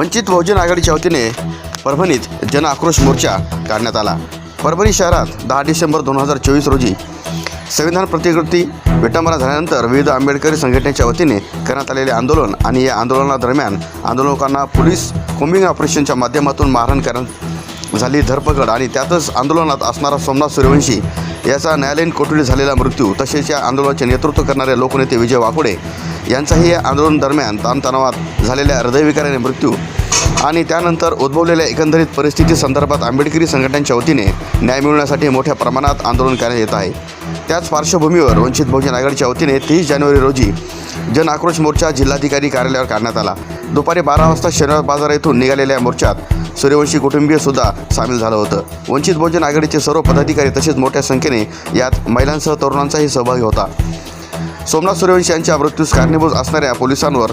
वंचित बहुजन आघाडीच्या वतीने परभणीत जन आक्रोश मोर्चा काढण्यात आला. परभणी शहरात दहा डिसेंबर दोन हजार चोवीस रोजी संविधान प्रतिकृती विटंबना झाल्यानंतर विविध आंबेडकरी संघटनेच्या वतीने करण्यात आलेले आंदोलन आणि या आंदोलनादरम्यान आंदोलकांना पोलीस कोम्बिंग ऑपरेशनच्या माध्यमातून मारहाण करण्यात झाली धरपकड आणि त्यातच आंदोलनात असणारा सोमनाथ सूर्यवंशी याचा न्यायालयीन कोठडीत झालेला मृत्यू तसेच या आंदोलनाचे नेतृत्व करणारे लोकनेते विजय वाकोडे यांचाही या आंदोलन दरम्यान ताणतणावात झालेल्या हृदयविकाराने मृत्यू आणि त्यानंतर उद्भवलेल्या एकंदरीत परिस्थिती संदर्भात आंबेडकरी संघटनांच्या वतीने न्याय मिळवण्यासाठी मोठ्या प्रमाणात आंदोलन करण्यात येत आहे. त्याच पार्श्वभूमीवर वंचित बहुजन आघाडीच्या वतीने तीस जानेवारी रोजी जन आक्रोश मोर्चा जिल्हाधिकारी कार्यालयावर काढण्यात आला. दुपारी बारा वाजता शनिवार बाजार येथून निघालेल्या या मोर्चात सूर्यवंशी कुटुंबीय सुद्धा सामील झालं होतं. वंचित बहुजन आघाडीचे सर्व पदाधिकारी तसेच मोठ्या संख्येने यात महिलांसह तरुणांचाही सहभागी होता. सोमनाथ सूर्यवंशी यांच्या मृत्यूस कारणीभूत असणाऱ्या पोलिसांवर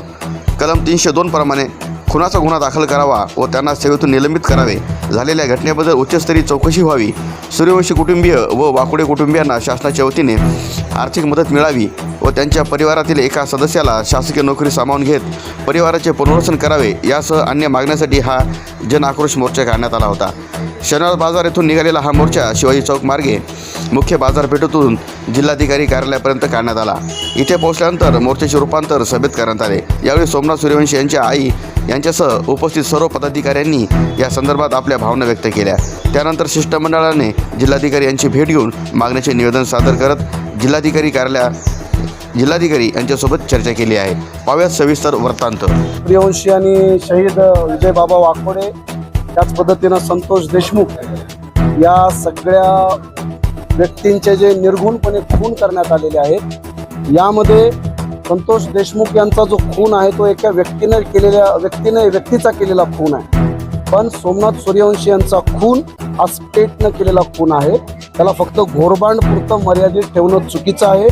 कलम तीनशे दोन प्रमाणे खुनाचा गुन्हा दाखल करावा व त्यांना सेवेतून निलंबित करावे. झालेल्या घटनेबद्दल उच्चस्तरीय चौकशी व्हावी. सूर्यवंशी कुटुंबीय व वाकुडे कुटुंबियांना शासनाच्या वतीने आर्थिक मदत मिळावी व त्यांच्या परिवारातील एका सदस्याला शासकीय नोकरी सामावून घेत परिवाराचे पुनर्वसन करावे यासह अन्य मागण्यासाठी हा जन आक्रोश मोर्चा काढण्यात आला होता. शनिवार बाजार येथून निघालेला हा मोर्चा शिवाजी चौक मार्गे मुख्य बाजारपेठेतून जिल्हाधिकारी कार्यालयापर्यंत काढण्यात आला. इथे पोहोचल्यानंतर मोर्चाचे रूपांतर सभेत करण्यात आले. यावेळी सोमनाथ सूर्यवंशी यांच्या आई यांच्यासह उपस्थित सर्व पदाधिकाऱ्यांनी या संदर्भात आपल्या भावना व्यक्त केल्या. त्यानंतर शिष्टमंडळाने जिल्हाधिकारी यांची भेट घेऊन मागण्याचे निवेदन सादर करत जिल्हाधिकारी कार्यालया जिल्हाधिकारी यांच्यासोबत चर्चा केली आहे. पाव्यात सविस्तर वृत्तांत. सूर्यवंशी आणि शहीद विजय बाबा वाकोडे त्याच पद्धतीनं संतोष देशमुख या सगळ्या व्यक्तींचे जे निर्गुणपणे खून करण्यात आलेले आहेत यामध्ये संतोष देशमुख यांचा जो खून आहे तो एका व्यक्तीने केलेल्या व्यक्तीने व्यक्तीचा केलेला खून आहे. पण सोमनाथ सूर्यवंशी यांचा खून हा स्टेटनं केलेला खून आहे. त्याला फक्त घोरबांड पुरतं मर्यादित ठेवणं चुकीचं आहे.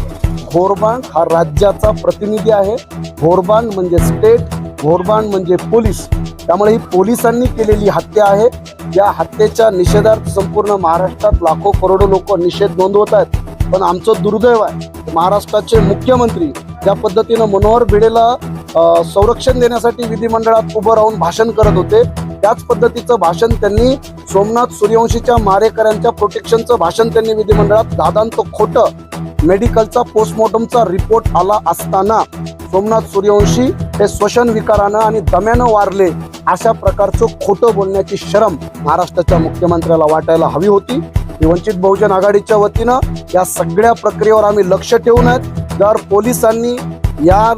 घोरबांड हा राज्याचा प्रतिनिधी आहे. घोरबांड म्हणजे स्टेट. घोरबाण म्हणजे पोलीस. त्यामुळे ही पोलिसांनी केलेली हत्या आहे. या हत्येच्या निषेधार्थ संपूर्ण महाराष्ट्रात लाखो करोडो लोक निषेध नोंदवत आहेत. पण आमचं दुर्दैव आहे महाराष्ट्राचे मुख्यमंत्री ज्या पद्धतीनं मनोहर भिडेला संरक्षण देण्यासाठी विधिमंडळात उभं राहून भाषण करत होते त्याच पद्धतीचं भाषण त्यांनी सोमनाथ सूर्यवंशीच्या मारेकऱ्यांच्या प्रोटेक्शनचं भाषण त्यांनी विधिमंडळात दादांत खोटं मेडिकलचा पोस्टमॉर्टमचा रिपोर्ट आला असताना सोमनाथ सूर्यवंशी हे श्वसन विकारानं आणि दम्यानं वारले अशा प्रकारचं खोटं बोलण्याची शरम महाराष्ट्राच्या मुख्यमंत्र्याला वाटायला हवी होती. वंचित बहुजन आघाडीच्या वतीनं या सगळ्या प्रक्रियेवर आम्ही लक्ष ठेवून आहेत. जर पोलिसांनी या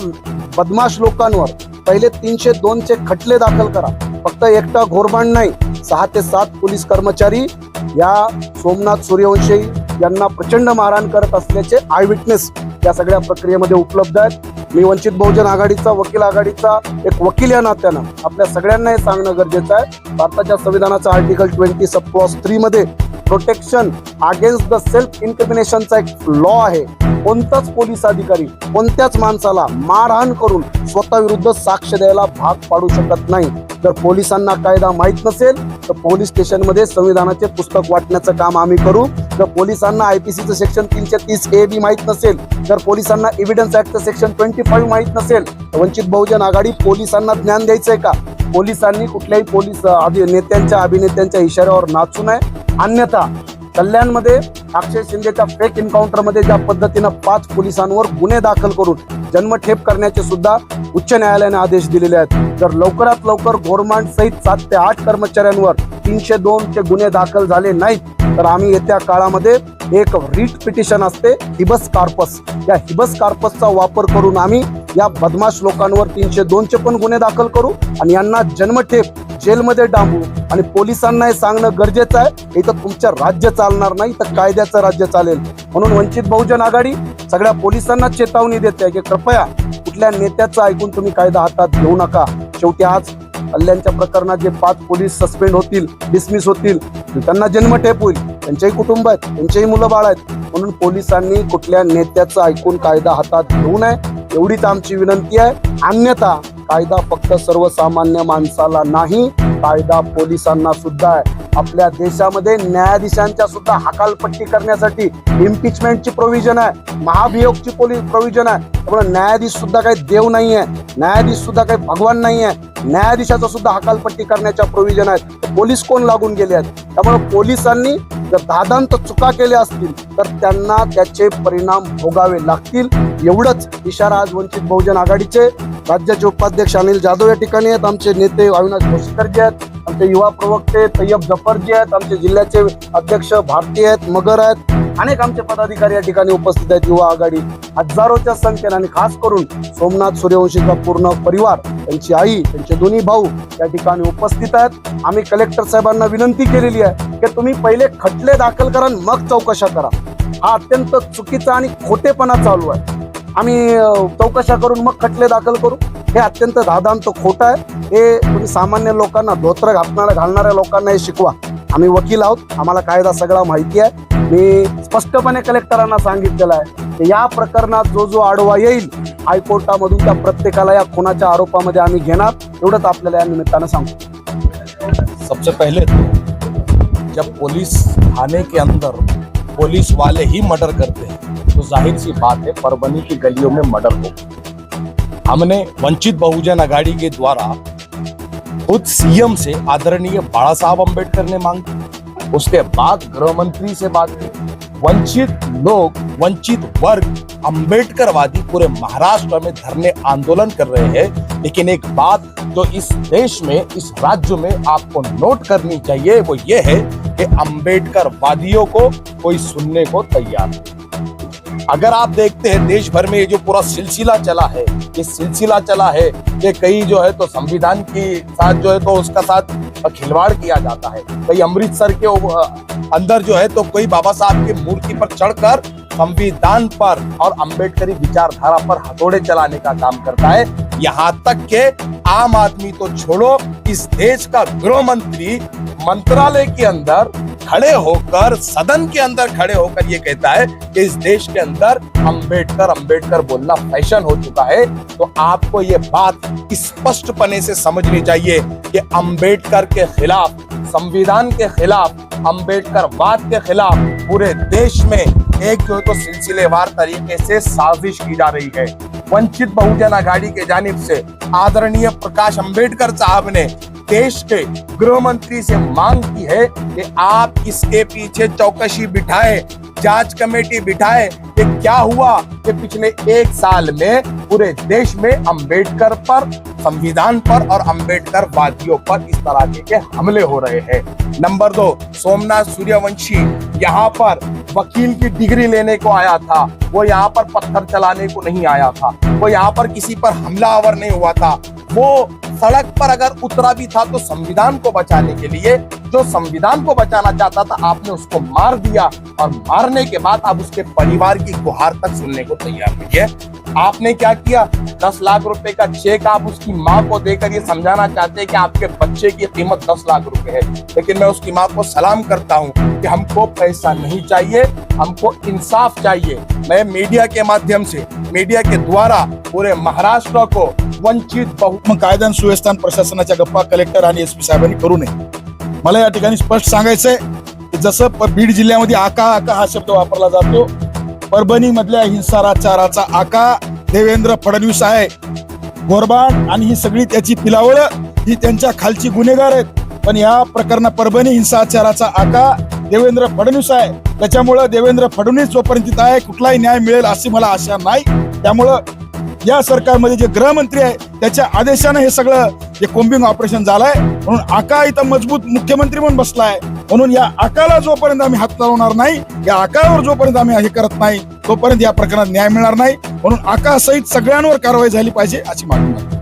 बदमाश लोकांवर पहिले तीनशे दोनचे खटले दाखल करा. फक्त एकटा घोरबांड नाही सहा ते सात पोलीस कर्मचारी या सोमनाथ सूर्यवंशी यांना प्रचंड मारहाण करत असल्याचे आय विटनेस या सगळ्या प्रक्रियेमध्ये उपलब्ध आहेत. मी वंचित बहुजन आघाडीचा वकील आघाडीचा एक वकील या नात्यानं आपल्या सगळ्यांना हे सांगणं गरजेचं आहे. भारताच्या संविधानाचा आर्टिकल ट्वेंटी सब थ्रीमध्ये थ्री मध्ये प्रोटेक्शन अगेन्स्ट द सेल्फ इन्क्रिमिनेशनचा एक लॉ आहे. कोणताच पोलीस अधिकारी कोणत्याच माणसाला मारहाण करून स्वतःविरुद्ध साक्ष द्यायला भाग पाडू शकत नाही. जर पोलिसांना कायदा माहीत नसेल तर पोलीस स्टेशनमध्ये संविधानाचे पुस्तक वाटण्याचं काम आम्ही करू. जर पोलिसांना आय पी सीचं सेक्शन तीनशे तीस ए बी माहीत नसेल जर पोलिसांना एव्हिडन्स ऍक्टचं सेक्शन ट्वेंटी फाईव्ह माहीत नसेल तर वंचित बहुजन आघाडी पोलिसांना ज्ञान द्यायचं आहे का? पोलिसांनी कुठल्याही पोलीस अभि नेत्यांच्या अभिनेत्यांच्या इशाऱ्यावर नाचू नये. अन्यथा कल्याणमध्ये अक्षय शिंदेच्या फेक एन्काउंटरमध्ये ज्या पद्धतीनं पाच पोलिसांवर गुन्हे दाखल करून जन्मठेप करण्याचे सुद्धा उच्च न्यायालयाने आदेश दिलेले आहेत. जर लवकरात लवकर गोरमांड सहित सात ते आठ कर्मचाऱ्यांवर तीनशे दोन चे गुन्हे दाखल झाले नाहीत तर आम्ही येत्या काळामध्ये एक रीट पिटिशन असते हिबस कार्पस. या हिबस कार्पसचा वापर करून आम्ही या बदमाश लोकांवर तीनशे दोनचे पण गुन्हे दाखल करू आणि यांना जन्मठेप जेलमध्ये डांबू. आणि पोलिसांना हे सांगणं गरजेचं आहे. इथं तुमचं राज्य चालणार नाही तर कायद्याचं राज्य चालेल. म्हणून वंचित बहुजन आघाडी सगळ्या पोलिसांना चेतावणी देते की कृपया कुठल्या नेत्याचं ऐकून तुम्ही कायदा हातात घेऊ नका. शेवटी आज हल्ल्यांच्या प्रकरणात जे पाच पोलीस सस्पेंड होतील डिसमिस होतील त्यांना जन्मठेप होईल. त्यांचेही कुटुंब आहेत त्यांचेही मुलं बाळ आहेत. म्हणून पोलिसांनी कुठल्या नेत्याचं ऐकून कायदा हातात घेऊ नये एवढीच आमची विनंती आहे. अन्यथा कायदा फक्त सर्वसामान्य माणसाला नाही कायदा पोलिसांना सुद्धा आहे. आपल्या देशामध्ये न्यायाधीशांच्या सुद्धा हकालपट्टी करण्यासाठी इम्पिचमेंटची प्रोव्हिजन आहे महाभियोगची पोलीस प्रोव्हिजन आहे. त्यामुळे न्यायाधीश सुद्धा काही देव नाही आहे न्यायाधीश सुद्धा काही भगवान नाही आहे न्यायाधीशाचा सुद्धा हकालपट्टी करण्याच्या प्रोव्हिजन आहेत. पोलीस कोण लागून गेले आहेत? त्यामुळे पोलिसांनी जर दादांत चुका केल्या असतील तर त्यांना त्याचे परिणाम भोगावे लागतील. एवढंच इशारा आज वंचित बहुजन आघाडीचे. राज्याचे उपाध्यक्ष अनिल जाधव या ठिकाणी आहेत. आमचे नेते अविनाश भोसीकर जे आहेत. आमचे युवा प्रवक्ते तय्यब जफर जे आहेत. आमचे जिल्ह्याचे अध्यक्ष भारती आहेत. मगर आहेत. अनेक आमचे पदाधिकारी या ठिकाणी उपस्थित आहेत. युवा आघाडी हजारोच्या संख्येने आणि खास करून सोमनाथ सूर्यवंशीचा पूर्ण परिवार त्यांची आई त्यांचे दोन्ही भाऊ या ठिकाणी उपस्थित आहेत. आम्ही कलेक्टर साहेबांना विनंती केलेली आहे की तुम्ही पहिले खटले दाखल करा आणि मग चौकशा करा. हा अत्यंत चुकीचा आणि खोटेपणा चालू आहे. आम्ही चौकशा करून मग खटले दाखल करू. हे अत्यंत धादांत खोटं आहे. हे तुम्ही सामान्य लोकांना धोत्र घालणाऱ्या घालणाऱ्या लोकांना हे शिकवा. आम्ही वकील आहोत. आम्हाला कायदा सगळा माहिती आहे. मी स्पष्टपणे कलेक्टरांना सांगितलेलं आहे की या प्रकरणात जो जो आडवा येईल हायकोर्टामधून त्या प्रत्येकाला या खुनाच्या आरोपामध्ये आम्ही घेणार. एवढंच आपल्याला या निमित्तानं सांगतो सबसे पहले जब पुलिस थाने के अंदर पुलिस वाले ही मर्डर करते हैं तो ज़ाहिर सी बात है परभनी की गलियों में मर्डर हो हमने वंचित बहुजन अघाड़ी के द्वारा खुद सीएम से आदरणीय बाला साहब अंबेडकर ने मांग की। उसके बाद गृह मंत्री से बात की। वंचित लोग, वंचित वर्ग अंबेडकरवादी पूरे महाराष्ट्र में धरने आंदोलन कर रहे हैं। लेकिन एक बात जो इस देश में, इस राज्य में आपको नोट करनी चाहिए, वो ये है कि अंबेडकर वादियों को कोई सुनने को तैयार नहीं। अगर आप देखते हैं देश भर में ये जो पूरा सिलसिला चला है, ये सिलसिला चला है कि कई जो है तो संविधान के साथ जो है तो उसका साथ खिलवाड़ किया जाता है। कई अमृतसर के अंदर जो है तो कोई बाबा साहब की मूर्ति पर चढ़कर संविधान पर और अंबेडकरी विचारधारा पर हथौड़े चलाने का काम करता है। यहाँ तक के आम आदमी तो छोड़ो, इस देश का गृह मंत्री मंत्रालय के अंदर खड़े होकर, सदन के अंदर खड़े होकर ये कहता है कि इस देश के अंदर अंबेडकर अंबेडकर बोलना फ़ैशन हो चुका है। तो आपको ये बात स्पष्टपने से समझनी चाहिए कि अंबेडकर के खिलाफ, संविधान के खिलाफ, अंबेडकरवाद के खिलाफ पूरे देश में एक जो तो सिलसिलेवार तरीके से साजिश की जा रही है। वंचित बहुजन आघाड़ी के जानिब से आदरणीय प्रकाश अंबेडकर साहब ने देश के गृह मंत्री से मांग की है कि आप इसके पीछे चौकसी बिठाए, जाँच कमेटी बिठाए कि क्या हुआ कि पिछले एक साल में पूरे देश में अंबेडकर पर, संविधान पर और अंबेडकर वादियों पर इस तरह के हमले हो रहे हैं। नंबर दो, सोमनाथ सूर्यवंशी यहाँ पर वकील की डिग्री लेने को आया था। वो यहाँ पर पत्थर चलाने को नहीं आया था। वो यहाँ पर किसी पर हमलावर नहीं हुआ था। वो सड़क पर अगर उतरा भी था तो संविधान को बचाने के लिए, जो संविधान को बचाना चाहता था, आपने उसको मार दिया। और मारने के बाद आप उसके परिवार की गुहार तक सुनने को तैयार नहीं है। आपने क्या किया? दस लाख रुपए का चेक आप उसकी माँ को देकर ये समझाना चाहते हैं कि आपके बच्चे की कीमत दस लाख रुपए है। लेकिन मैं उसकी माँ को सलाम करता हूँ कि हमको पैसा नहीं चाहिए। हमको इंसाफ चाहिए। मैं मीडिया के माध्यम से मीडिया के द्वारा पूरे महाराष्ट्र को वंचित बहु कायदा आणि सुव्यवस्था प्रशासनाच्या गप्पा कलेक्टर आणि एस पी साहेबांनी करू नये. मला या ठिकाणी स्पष्ट सांगायचंय जसं बीड जिल्ह्यामध्ये आका आका हा शब्द वापरला जातो परभणी मधल्या हिंसाचाराचा आका देवेंद्र फडणवीस आहे. गोरबाड आणि ही सगळी त्याची पिलावळ ही त्यांच्या खालची गुन्हेगार आहेत. पण या प्रकरणा परभणी हिंसाचाराचा आका देवेंद्र फडणवीस आहे. त्याच्यामुळं देवेंद्र फडणवीस जोपर्यंत तिथं आहे कुठलाही न्याय मिळेल अशी मला आशा नाही. त्यामुळं या सरकारमध्ये जे गृहमंत्री आहे त्याच्या आदेशानं हे सगळं जे कोम्बिंग ऑपरेशन झालंय म्हणून आका इथं मजबूत मुख्यमंत्री म्हणून बसलाय. म्हणून या आकाला जोपर्यंत आम्ही हात लावणार नाही या आकावर जोपर्यंत आम्ही हे करत नाही तोपर्यंत या प्रकरणात न्याय मिळणार नाही. म्हणून आका सहित सगळ्यांवर कारवाई झाली पाहिजे अशी मागणी आहे.